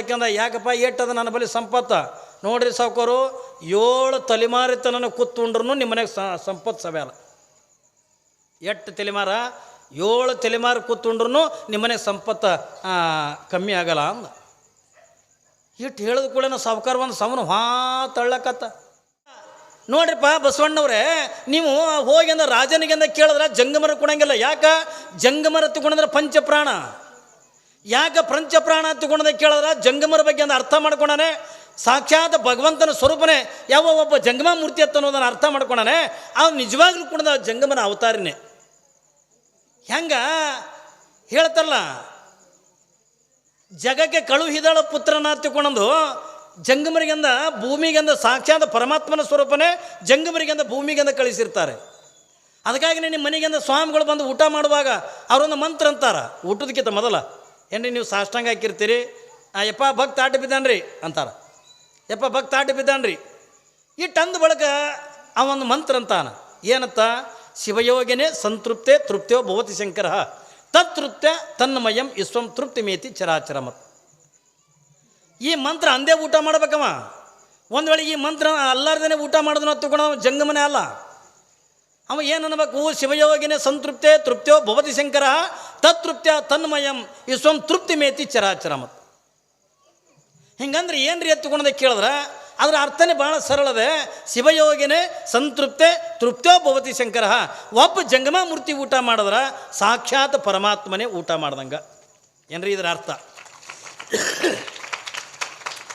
ಬಳಕೆಂದ ಯಾಕಪ್ಪ ಏಟದ ನನ್ನ ಬಳಿ ಸಂಪತ್ತ? ನೋಡ್ರಿ ಸಾವುಕಾರು, ಏಳು ತಲೆಮಾರಿತನ ಕೂತ್ಕೊಂಡ್ರು ನಿಮ್ಮ ಮನೆಗೆ ಸಂಪತ್ತು ಸವ್ಯಾಲ. ಎಟ್ಟು ತಲೆಮಾರ? ಏಳು ತಲೆಮಾರ ಕೂತ್ಕೊಂಡ್ರು ನಿಮ್ಮ ಮನೆಗೆ ಸಂಪತ್ತ ಕಮ್ಮಿ ಆಗಲ್ಲ ಅಂದ. ಇಟ್ಟು ಹೇಳಿದ ಕೂಡ ಸಾವುಕಾರ ಒಂದು ಸಮನ ಹಾ ತಳ್ಳಕತ್ತ. ನೋಡ್ರಿಪ್ಪ ಬಸವಣ್ಣವ್ರೆ, ನೀವು ಹೋಗಿ ಅಂದ್ರೆ ರಾಜನಿಗೆಂದ ಕೇಳಿದ್ರೆ ಜಂಗಮರ ಕೊಡಂಗಿಲ್ಲ ಯಾಕ? ಜಂಗಮರ ತಗೊಂಡ್ರೆ ಪಂಚಪ್ರಾಣ. ಯಾಕ ಪಂಚಪ್ರಾಣ ತಗೊಂಡದ ಕೇಳಿದ್ರೆ? ಜಂಗಮರ ಬಗ್ಗೆ ಒಂದು ಅರ್ಥ ಮಾಡ್ಕೊಂಡಾನೆ. ಸಾಕ್ಷಾತ್ ಭಗವಂತನ ಸ್ವರೂಪನೇ. ಯಾವ ಒಬ್ಬ ಜಂಗಮ ಮೂರ್ತಿ ಅತ್ತ ಅನ್ನೋದನ್ನು ಅರ್ಥ ಮಾಡ್ಕೊಂಡಾನೆ. ಅವ್ನು ನಿಜವಾಗ್ಲೂ ಕೂಡ ಜಂಗಮನ ಅವತಾರನೇ. ಹೆಂಗ? ಹೇಳ್ತಾರಲ್ಲ, ಜಗಕ್ಕೆ ಕಳುಹಿದಳ ಪುತ್ರನ ತಿಳ್ಕೊಂಡು ಜಂಗಮರಿಗೆಂದ ಭೂಮಿಗೆಂದ ಸಾಕ್ಷಾತ್ ಪರಮಾತ್ಮನ ಸ್ವರೂಪನೇ ಜಂಗಮರಿಗೆಂದ ಭೂಮಿಗೆಂದ ಕಳಿಸಿರ್ತಾರೆ. ಅದಕ್ಕಾಗಿ ನಿಮ್ಮ ಮನೆಗೆಂದ ಸ್ವಾಮಿಗಳು ಬಂದು ಊಟ ಮಾಡುವಾಗ ಅವರೊಂದು ಮಂತ್ರ ಅಂತಾರ. ಊಟದಕ್ಕಿಂತ ಮೊದಲ. ಏನ್ರಿ ನೀವು ಸಾಷ್ಟಾಂಗ ಹಾಕಿರ್ತೀರಿ? ಆ, ಯಪ್ಪ ಭಕ್ತ ಆಟ ಬಿದ್ದಾನ್ರಿ ಅಂತಾರ. ಯಪ್ಪ ಭಕ್ತ ಆಟ ಬಿದ್ದಾನ್ರಿ. ಇಟ್ಟಂದ ಬಳಿಕ ಒಂದು ಮಂತ್ರ ಅಂತಾನ. ಏನತ್ತ ಶಿವಯೋಗಿನೇ ಸಂತೃಪ್ತೆ ತೃಪ್ತಿಯೋ ಭವತಿ ಶಂಕರ. ತತ್ತೃಪ್ತ ತನ್ಮಯಂ ವಿಶ್ವಂ ತೃಪ್ತಿ ಮೇತಿ ಚರಾಚರ ಈ ಮಂತ್ರ ಅಂದೇ ಊಟ ಮಾಡ್ಬೇಕವ. ಒಂದು ವೇಳೆ ಈ ಮಂತ್ರ ಅಲ್ಲಾರ್ದೇ ಊಟ ಮಾಡಿದ್ನ ತಗೊಂಡು ಜಂಗಮನೆ ಅಲ್ಲ. ಅವ ಏನು ಅನ್ಬೇಕು? ಶಿವಯೋಗಿನೇ ಸಂತೃಪ್ತೆ ತೃಪ್ತಿಯೋ ಭವತಿ ಶಂಕರ, ತತ್ತೃಪ್ತ್ಯ ತನ್ಮಯಂ ವಿಶ್ವಂ ತೃಪ್ತಿ ಮೇತಿ ಚರಾಚರ ಮತ್ತು ಹಿಂಗಂದ್ರೆ ಏನು ರೀ ಎತ್ತುಕೊಂಡೆ ಕೇಳಿದ್ರೆ? ಅದರ ಅರ್ಥನೇ ಭಾಳ ಸರಳದೆ ಶಿವಯೋಗಿನೇ ಸಂತೃಪ್ತೆ ತೃಪ್ತೋ ಭವತಿ ಶಂಕರ. ಒಬ್ಬ ಜಂಗಮ ಮೂರ್ತಿ ಊಟ ಮಾಡಿದ್ರೆ ಸಾಕ್ಷಾತ್ ಪರಮಾತ್ಮನೇ ಊಟ ಮಾಡ್ದಂಗೆ. ಏನ್ರಿ ಇದರ ಅರ್ಥ?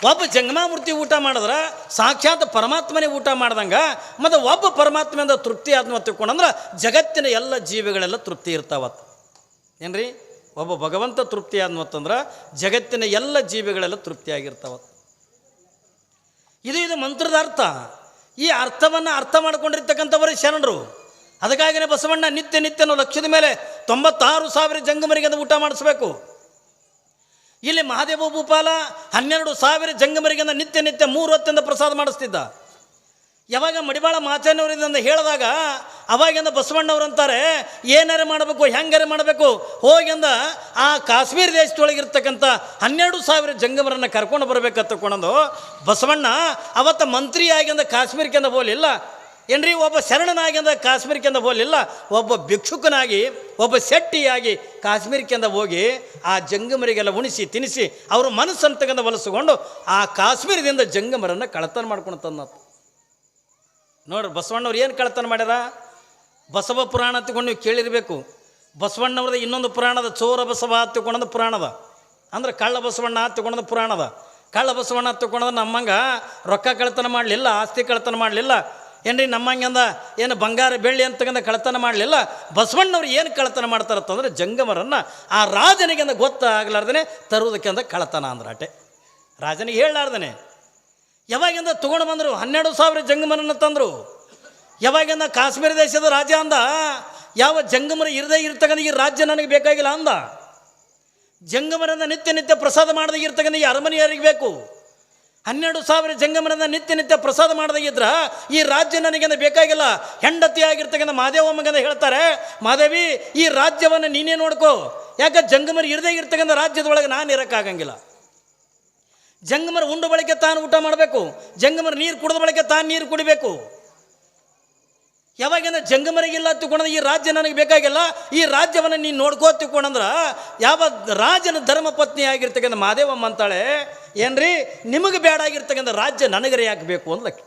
ಒಬ್ಬ ಜಂಗಮಾಮೂರ್ತಿ ಊಟ ಮಾಡಿದ್ರೆ, ಸಾಕ್ಷಾತ್ ಪರಮಾತ್ಮನೇ ಊಟ ಮಾಡ್ದಂಗೆ, ಮತ್ತು ಒಬ್ಬ ಪರಮಾತ್ಮೆಯಿಂದ ತೃಪ್ತಿ ಆತ್ಮ ತಿಳ್ಕೊಂಡಂದ್ರೆ ಜಗತ್ತಿನ ಎಲ್ಲ ಜೀವಿಗಳೆಲ್ಲ ತೃಪ್ತಿ ಇರ್ತಾವತ್ತು ರೀ ಒಬ್ಬ ಭಗವಂತ ತೃಪ್ತಿ ಆದ್ಮತ್ತಂದ್ರೆ ಜಗತ್ತಿನ ಎಲ್ಲ ಜೀವಿಗಳೆಲ್ಲ ತೃಪ್ತಿಯಾಗಿರ್ತಾವತ್ತು ಇದು ಇದು ಮಂತ್ರದ ಅರ್ಥ. ಈ ಅರ್ಥವನ್ನು ಅರ್ಥ ಮಾಡ್ಕೊಂಡಿರ್ತಕ್ಕಂಥವರು ಶರಣರು. ಅದಕ್ಕಾಗಿನೇ ಬಸವಣ್ಣ ನಿತ್ಯ ನಿತ್ಯನೋ ಲಕ್ಷದ ಮೇಲೆ ತೊಂಬತ್ತಾರು ಸಾವಿರ ಜಂಗಮರಿಗೆ ಅದು ಊಟ ಮಾಡಿಸ್ಬೇಕು. ಇಲ್ಲಿ ಮಹಾದೇವ ಭೂಪಾಲ ಹನ್ನೆರಡು ಸಾವಿರ ಜಂಗಮರಿಗೆ ನಿತ್ಯ ನಿತ್ಯ ಮೂರು ಹೊತ್ತಿಂದ ಪ್ರಸಾದ ಮಾಡಿಸ್ತಿದ್ದ. ಯಾವಾಗ ಮಡಿವಾಳ ಮಾಚನವರಿಂದ ಹೇಳಿದಾಗ, ಅವಾಗಿಂದ ಬಸವಣ್ಣವ್ರು ಅಂತಾರೆ ಏನಾರ ಮಾಡಬೇಕು, ಹೆಂಗಾರೆ ಮಾಡಬೇಕು, ಹೋಗಿಂದ ಆ ಕಾಶ್ಮೀರ ದೇಶದೊಳಗಿರ್ತಕ್ಕಂಥ ಹನ್ನೆರಡು ಸಾವಿರ ಜಂಗಮರನ್ನು ಕರ್ಕೊಂಡು ಬರಬೇಕಂತ ಬಸವಣ್ಣ ಅವತ್ತ ಮಂತ್ರಿಯಾಗಿಂದ ಕಾಶ್ಮೀರಕ್ಕಿಂದ ಹೋಲಿಲ್ಲ ಏನ್ರಿ, ಒಬ್ಬ ಶರಣನಾಗಿಂದ ಕಾಶ್ಮೀರಕ್ಕಿಂದ ಹೋಗಲಿಲ್ಲ, ಒಬ್ಬ ಭಿಕ್ಷುಕನಾಗಿ, ಒಬ್ಬ ಶೆಟ್ಟಿಯಾಗಿ ಕಾಶ್ಮೀರಕ್ಕಿಂದ ಹೋಗಿ ಆ ಜಂಗಮರಿಗೆಲ್ಲ ಉಣಿಸಿ ತಿನ್ನಿಸಿ ಅವರು ಮನಸ್ಸನ್ನು ತಗೊಂಡು ಆ ಕಾಶ್ಮೀರದಿಂದ ಜಂಗಮರನ್ನು ಕಳತನ ಮಾಡ್ಕೊಂಡು ತಂದ ನೋಡ್ರಿ, ಬಸವಣ್ಣವ್ರು ಏನು ಕಳತನ ಮಾಡ್ಯಾರ? ಬಸವ ಪುರಾಣ ತಗೊಂಡು ನೀವು ಕೇಳಿರಬೇಕು. ಬಸವಣ್ಣವ್ರದ ಇನ್ನೊಂದು ಪುರಾಣದ ಚೋರ ಬಸವ ತಗೊಂಡದ ಪುರಾಣದ. ಅಂದ್ರೆ ಕಳ್ಳ ಬಸವಣ್ಣ ತಗೊಂಡದ ಪುರಾಣದ. ಕಳ್ಳ ಬಸವಣ್ಣ ತಗೊಂಡದ ನಮ್ಮಂಗೆ ರೊಕ್ಕ ಕಳತನ ಮಾಡಲಿಲ್ಲ, ಆಸ್ತಿ ಕಳತನ ಮಾಡಲಿಲ್ಲ. ಏನ್ರಿ ನಮ್ಮಂಗಂದ ಏನು ಬಂಗಾರ ಬೆಳ್ಳಿ ಅಂತ ಕಳತನ ಮಾಡಲಿಲ್ಲ? ಬಸವಣ್ಣವ್ರು ಏನು ಕಳ್ತನ ಮಾಡ್ತಾರತ್ತಂದ್ರೆ ಜಂಗಮರನ್ನು ಆ ರಾಜನಿಗೆ ಅಂದ ಗೊತ್ತಾಗ್ಲಾರ್ದೇ ತರುವುದಕ್ಕೆ ಅಂದ ಕಳ್ತನ ಅಂದ್ರೆ ಅಟೆ. ರಾಜನಿಗೆ ಹೇಳಲಾರ್ದೇ ಯಾವಾಗಿಂದ ತೊಗೊಂಡು ಬಂದರು? ಹನ್ನೆರಡು ಸಾವಿರ ಜಂಗಮರನ್ನು ತಂದರು. ಯಾವಾಗಿಂದ ಕಾಶ್ಮೀರ ದೇಶದ ರಾಜ ಅಂದ? ಯಾವ ಜಂಗಮರ ಇರದೇ ಇರ್ತಕ್ಕಂಥ ಈ ರಾಜ್ಯ ನನಗೆ ಬೇಕಾಗಿಲ್ಲ ಅಂದ. ಜಂಗಮರನ್ನು ನಿತ್ಯ ನಿತ್ಯ ಪ್ರಸಾದ ಮಾಡದೇ ಇರ್ತಕ್ಕಂಥ ಈ ಅರಮನೆ ಯಾರಿಗೆ ಬೇಕು. ಹನ್ನೆರಡು ಸಾವಿರ ಜಂಗಮರಿಂದ ನಿತ್ಯ ನಿತ್ಯ ಪ್ರಸಾದ ಮಾಡದಾಗಿದ್ರ ಈ ರಾಜ್ಯ ನನಗೆ ಬೇಕಾಗಿಲ್ಲ. ಹೆಂಡತಿ ಆಗಿರ್ತಕ್ಕಂಥ ಮಾದೇವಮ್ಮಗಂದ ಹೇಳ್ತಾರೆ. ಮಾದೇವಿ, ಈ ರಾಜ್ಯವನ್ನು ನೀನೇ ನೋಡ್ಕೋ. ಯಾಕೆ ಜಂಗಮರು ಇರದೇ ಇರ್ತಕ್ಕಂಥ ರಾಜ್ಯದೊಳಗೆ ನಾನು ಇರೋಕ್ಕಾಗಂಗಿಲ್ಲ. ಜಂಗಮರ ಉಂಡು ಬಳಿಕೆ ತಾನು ಊಟ ಮಾಡಬೇಕು. ಜಂಗಮರ ನೀರು ಕುಡಿದ ಬಳಿಕೆ ತಾನು ನೀರು ಕುಡಿಬೇಕು. ಯಾವಾಗಿಂದ ಜಂಗಮರಿಗಿಲ್ಲ ತಿಳ್ಕೊಂಡ್ರೆ ಈ ರಾಜ್ಯ ನನಗೆ ಬೇಕಾಗಿಲ್ಲ, ಈ ರಾಜ್ಯವನ್ನು ನೀನು ನೋಡ್ಕೋ ತಿಳ್ಕೊಂಡಂದ್ರೆ ಯಾವ ರಾಜನ ಧರ್ಮ ಪತ್ನಿ ಆಗಿರ್ತಕ್ಕಂಥ ಮಾದೇವಮ್ಮ ಅಂತಾಳೆ, ಏನ್ರಿ? ನಿಮಗೆ ಬೇಡ ಆಗಿರ್ತಕ್ಕಂಥ ರಾಜ್ಯ ನನಗರೆ ಯಾಕೆ ಬೇಕು ಅಂದ್ಲಕ್ಕೆ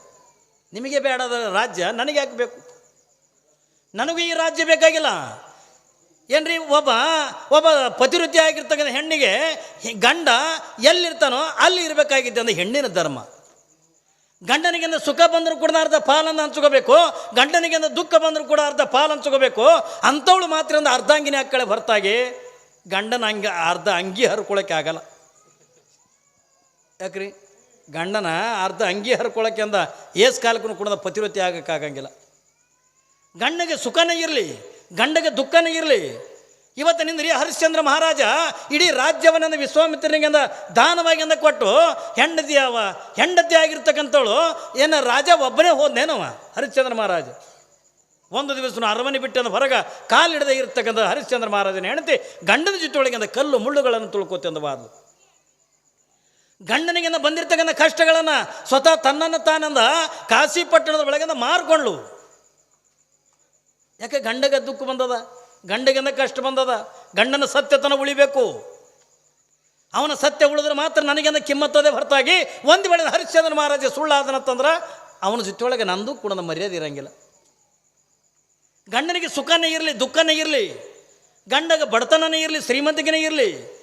ನಿಮಗೆ ಬೇಡದ ರಾಜ್ಯ ನನಗೆ ಯಾಕೆ ಬೇಕು? ನನಗೂ ಈ ರಾಜ್ಯ ಬೇಕಾಗಿಲ್ಲ. ಏನ್ರಿ? ಒಬ್ಬ ಒಬ್ಬ ಪತಿವೃತ್ತಿ ಆಗಿರ್ತಕ್ಕಂಥ ಹೆಣ್ಣಿಗೆ ಗಂಡ ಎಲ್ಲಿರ್ತಾನೋ ಅಲ್ಲಿ ಇರಬೇಕಾಗಿದ್ದೆ ಹೆಣ್ಣಿನ ಧರ್ಮ. ಗಂಡನಿಗಿಂದ ಸುಖ ಬಂದರೂ ಕೂಡ ಅರ್ಧ ಪಾಲನ್ನು ಹಂಚ್ಕೋಬೇಕು. ಗಂಡನಿಗಿಂತ ದುಃಖ ಬಂದರೂ ಕೂಡ ಅರ್ಧ ಪಾಲು ಹಂಚ್ಕೋಬೇಕು. ಅಂಥವಳು ಮಾತ್ರ ಒಂದು ಅರ್ಧಾಂಗಿನಿ ಹಾಕಳೆ ಹೊರತಾಗಿ ಗಂಡನ ಅಂಗ ಅರ್ಧ ಅಂಗಿ ಹರ್ಕೊಳಕ್ಕೆ ಆಗಲ್ಲ. ಯಾಕ್ರಿ? ಗಂಡನ ಅರ್ಧ ಅಂಗಿ ಹರ್ಕೊಳಕ್ಕೆ ಅಂದ ಏಸ್ ಕಾಲಕ್ಕೂ ಕೂಡ ಪತಿವೃತಿ ಆಗೋಕ್ಕಾಗಂಗಿಲ್ಲ. ಗಂಡಗೆ ಸುಖನೇ ಇರಲಿ, ಗಂಡಗೆ ದುಃಖನೇ ಇರಲಿ ಇವತ್ತು ನಿಂದ್ರಿ ಹರಿಶ್ಚಂದ್ರ ಮಹಾರಾಜ ಇಡೀ ರಾಜ್ಯವನ್ನ ವಿಶ್ವಾಮಿತ್ರನಿಗೆಂದ ದಾನವಾಗಿ ಅಂದ ಕೊಟ್ಟು ಹೆಂಡತಿ ಅವ, ಹೆಂಡತಿ ಆಗಿರ್ತಕ್ಕಂಥವಳು, ಏನ ರಾಜ ಒಬ್ಬನೇ ಹೋದ್ನೇನವ? ಹರಿಶ್ಚಂದ್ರ ಮಹಾರಾಜ. ಒಂದು ದಿವಸ ಅರಮನೆ ಬಿಟ್ಟು ಹೊರಗ ಕಾಲಿಡದೆ ಇರ್ತಕ್ಕಂಥ ಹರಿಶ್ಚಂದ್ರ ಮಹಾರಾಜನ ಹೆಂಡತಿ ಗಂಡನ ಜೊತೆಯೊಳಗೆ ಅಂದ ಕಲ್ಲು ಮುಳ್ಳುಗಳನ್ನು ತುಳ್ಕೋತಂದ ಬಾದ್ಲು ಗಂಡನಿಗಿಂದ ಬಂದಿರ್ತಕ್ಕಂಥ ಕಷ್ಟಗಳನ್ನು ಸ್ವತಃ ತನ್ನನ್ನು ತಾನಂದ ಕಾಶಿ ಪಟ್ಟಣದ ಒಳಗಿಂದ ಯಾಕೆ ಗಂಡಗ ದುಃಖ ಬಂದದ? ಗಂಡಗಿಂದ ಕಷ್ಟ ಬಂದದ. ಗಂಡನ ಸತ್ಯತನ ಉಳಿಬೇಕು. ಅವನ ಸತ್ಯ ಉಳಿದ್ರೆ ಮಾತ್ರ ನನಗೆಂದ ಕಿಮ್ಮತ್ತದೇ ಹೊರತಾಗಿ ಒಂದು ವೇಳೆ ಹರಿಶ್ಚಂದ್ರ ಮಹಾರಾಜ ಸುಳ್ಳಾದನಂತಂದ್ರೆ ಅವನ ಜೊತೆಯೊಳಗೆ ನಂದು ಕೂಡ ನಮ್ಮ ಮರ್ಯಾದೆ ಇರಂಗಿಲ್ಲ. ಗಂಡನಿಗೆ ಸುಖನೇ ಇರಲಿ, ದುಃಖನೇ ಇರಲಿ, ಗಂಡಗ ಬಡತನನೇ ಇರಲಿ ಶ್ರೀಮಂತಿಗೆನೇ ಇರಲಿ,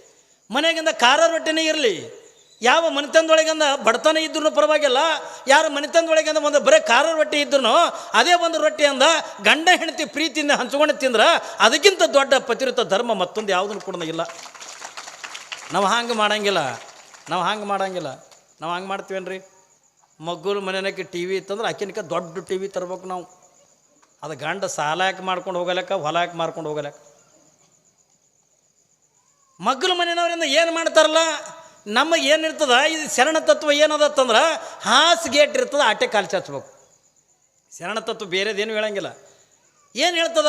ಮನೆಗಿಂದ ಖಾರ ರೊಟ್ಟಿನೇ ಇರಲಿ ಯಾವ ಮನೆತನದೊಳಗಿಂದ ಬಡತನ ಇದ್ರೂ ಪರವಾಗಿಲ್ಲ, ಯಾರ ಮನೆತನದೊಳಗಿಂದ ಒಂದು ಬರೀ ಖಾರ ರೊಟ್ಟಿ ಇದ್ರೂ ಅದೇ ಒಂದು ಅಂದ ಗಂಡ ಹೆಂಡತಿ ಪ್ರೀತಿಯಿಂದ ಹಂಚ್ಕೊಂಡು ತಿಂದ್ರೆ ಅದಕ್ಕಿಂತ ದೊಡ್ಡ ಪತಿರುತ ಧರ್ಮ ಮತ್ತೊಂದು ಯಾವುದನ್ನು ಕೂಡ ನಾವು ಹಂಗೆ ಮಾಡಂಗಿಲ್ಲ, ನಾವು ಹಂಗೆ ಮಾಡಂಗಿಲ್ಲ. ನಾವು ಹಂಗೆ ಮಾಡ್ತೀವೇನ್ರಿ? ಮಗ್ಗಲು ಮನೆಯಕ್ಕೆ ಟಿ ವಿ ಇತ್ತಂದ್ರೆ ಆಕಿನಕ ದೊಡ್ಡ ಟಿ ವಿ ತರ್ಬೇಕು ನಾವು. ಅದು ಗಂಡ ಸಾಲ ಯಾಕೆ ಮಾಡ್ಕೊಂಡು ಹೋಗಲಕ್ಕ ಹೊಲ ಯಾಕೆ ಮಾಡ್ಕೊಂಡು ಹೋಗಲಕ್ಕ ಮಗ್ಗಲು ಮನೆಯವ್ರಿಂದ ಏನು ಮಾಡ್ತಾರಲ್ಲ? ನಮಗೆ ಏನಿರ್ತದ ಇದು ಶರಣ ತತ್ವ ಏನದತ್ತಂದ್ರೆ, ಹಾಸ್ ಗೇಟ್ ಇರ್ತದ, ಆಟೆ ಕಾಲು ಚಾಚ್ಬೇಕು. ಶರಣ ತತ್ವ ಬೇರೆದೇನು ಹೇಳಂಗಿಲ್ಲ. ಏನು ಹೇಳ್ತದ?